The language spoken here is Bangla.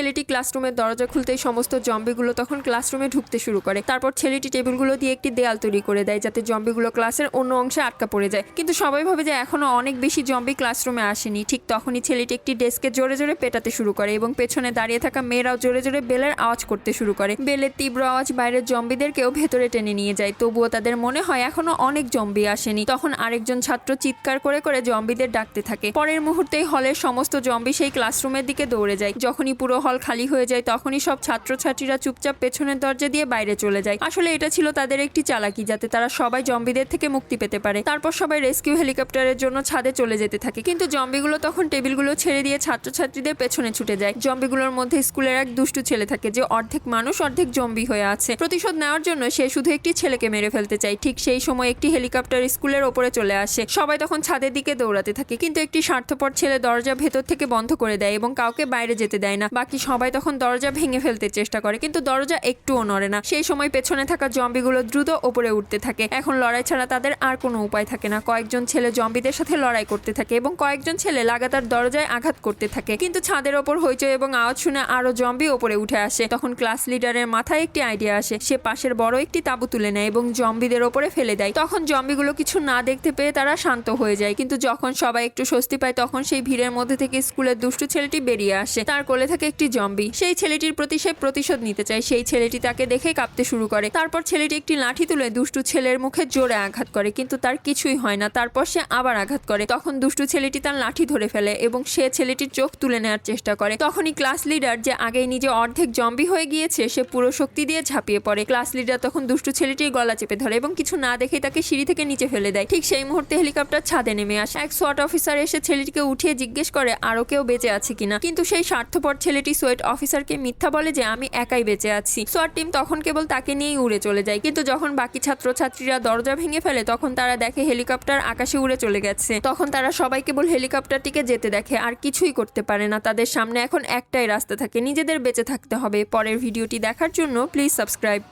ছেলেটি ক্লাসরুমের দরজা খুলতেই সমস্ত জম্বিগুলো তখন ক্লাসরুমে ঢুকতে শুরু করে। তারপর ছেলেটি টেবিলগুলো দিয়ে একটি দেয়াল তৈরি করে দেয় যাতে জম্বিগুলো ক্লাসের অন্য অংশে আটকা পড়ে যায়। কিন্তু সবাই ভাবে যে এখনও অনেক বেশি জম্বি ক্লাসরুমে আসেনি। ঠিক তখনই ছেলেটি একটি ডেস্কে জোরে জোরে পেটাতে শুরু করে এবং পেছনে দাঁড়িয়ে থাকা মেয়েরাও জোরে জোরে বেলের আওয়াজ করতে শুরু করে। বেলের তীব্র আওয়াজ বাইরের জম্বিদেরকেও ভেতরে টেনে নিয়ে যায়। তবুও তাদের মনে হয় এখনও অনেক জম্বি আসেনি। তখন আরেকজন ছাত্র চিৎকার করে করে জম্বিদের ডাকতে থাকে। পরের মুহূর্তেই হলের সমস্ত জম্বি সেই ক্লাসরুমের দিকে দৌড়ে যায়। যখনই পুরো হল খালি হয়ে যায়, তখনই সব ছাত্রছাত্রীরা চুপচাপ পেছনের দরজা দিয়ে বাইরে চলে যায়। আসলে এটা ছিল তাদের একটি চালাকি, যাতে তারা সবাই জম্বিদের থেকে মুক্তি পেতে পারে। তারপর সবাই রেস্কিউ হেলিকপ্টারের জন্য ছাদে চলে যেতে থাকে। কিন্তু জম্বিগুলো তখন টেবিলগুলো ছেড়ে দিয়ে ছাত্রছাত্রীদের পেছনে ছুটে যায়। জম্বিগুলোর মধ্যে স্কুলের এক দুষ্টু ছেলে থাকে, যে অর্ধেক মানুষ, অর্ধেক জম্বি হয়ে আছে। প্রতিশোধ নেওয়ার জন্য সে শুধু একটি ছেলেকে মেরে ফেলতে চায়। ঠিক সেই সময় একটি হেলিকপ্টার স্কুলের ওপরে চলে আসে। সবাই তখন ছাদের দিকে দৌড়াতে থাকে, কিন্তু একটি স্বার্থপর ছেলে দরজা ভেতর থেকে বন্ধ করে দেয় এবং কাউকে বাইরে যেতে দেয় না। বাকি সবাই তখন দরজা ভেঙে ফেলতে চেষ্টা করে, কিন্তু দরজা একটুও নড়ে না। সেই সময় পেছনে থাকা জম্বিগুলো দ্রুত ওপরে উঠতে থাকে। এখন লড়াই ছাড়া তাদের আর কোনো উপায় থাকে না। কয়েকজন ছেলে জম্বিদের সাথে লড়াই করতে থাকে এবং কয়েকজন ছেলে লাগাতার দরজায় আঘাত করতে থাকে। কিন্তু ছাদের ওপর হইচই এবং আওয়াজ শুনে আরও জম্বি ওপরে উঠে আসে। তখন ক্লাস লিডারের মাথায় একটি আইডিয়া আসে। সে পাশের বড় একটি তাবু তুলে নেয় এবং জম্বিদের ওপরে ফেলে দেয়। তখন জম্বিগুলো কিছু না দেখতে পেয়ে তারা শান্ত হয়ে যায়। কিন্তু যখন সবাই একটু স্বস্তি পায়, তখন সেই ভিড়ের মধ্যে থেকে স্কুলের দুষ্টু ছেলেটি বেরিয়ে আসে। তার কোলে থাকে একটি জম্বি। সেই ছেলেটির প্রতি সে প্রতিশোধ নিতে চায়। সেই ছেলেটি তাকে দেখে কাঁপতে শুরু করে। তারপর ছেলেটি একটি লাঠি তুলে দুষ্টু ছেলের মুখে জোরে আঘাত করে, কিন্তু তার কিছুই হয় না। তারপর সে আবার আঘাত করে। তখন দুষ্টু ছেলেটি তার লাঠি ধরে ফেলে এবং সে ছেলেটির চোখ তুলে নেওয়ার চেষ্টা করে। তখনই ক্লাস লিডার যে আগেই নিজে অর্ধেক জম্বি হয়ে গিয়েছে, সে পুরো শক্তি দিয়ে ঝাঁপিয়ে পড়ে। ক্লাস লিডার তখন দুষ্টু ছেলেটির গলা চেপে ধরে এবং কিছু না দেখে তাকে সিঁড়ি থেকে নিচে ফেলে দেয়। ঠিক সেই মুহূর্তে হেলিকপ্টার ছাদে নেমে আসে। এক সোয়াট অফিসার এসে ছেলেটিকে উঠিয়ে জিজ্ঞেস করে, আরও কেউ বেঁচে আছে কিনা? কিন্তু সেই স্বার্থপর ছেলেটি সোয়েট অফিসারকে মিথ্যা বলে যে আমি একাই বেঁচে আছি। সোয়াট টিম তখন কেবল তাকে নিয়েই উড়ে চলে যায়। কিন্তু যখন বাকি ছাত্রছাত্রীরা দরজা ভেঙে ফেলে, তখন তারা দেখে হেলিকপ্টার আকাশে উড়ে চলে গেছে। তখন তারা সবাই কেবল হেলিকপ্টারটিকে যেতে দেখে, আর কিছুই করতে পারে না। তাদের সামনে এখন একটাই রাস্তা থাকে, নিজেদের বেঁচে থাকতে হবে। পরের ভিডিওটি দেখার জন্য প্লিজ সাবস্ক্রাইব।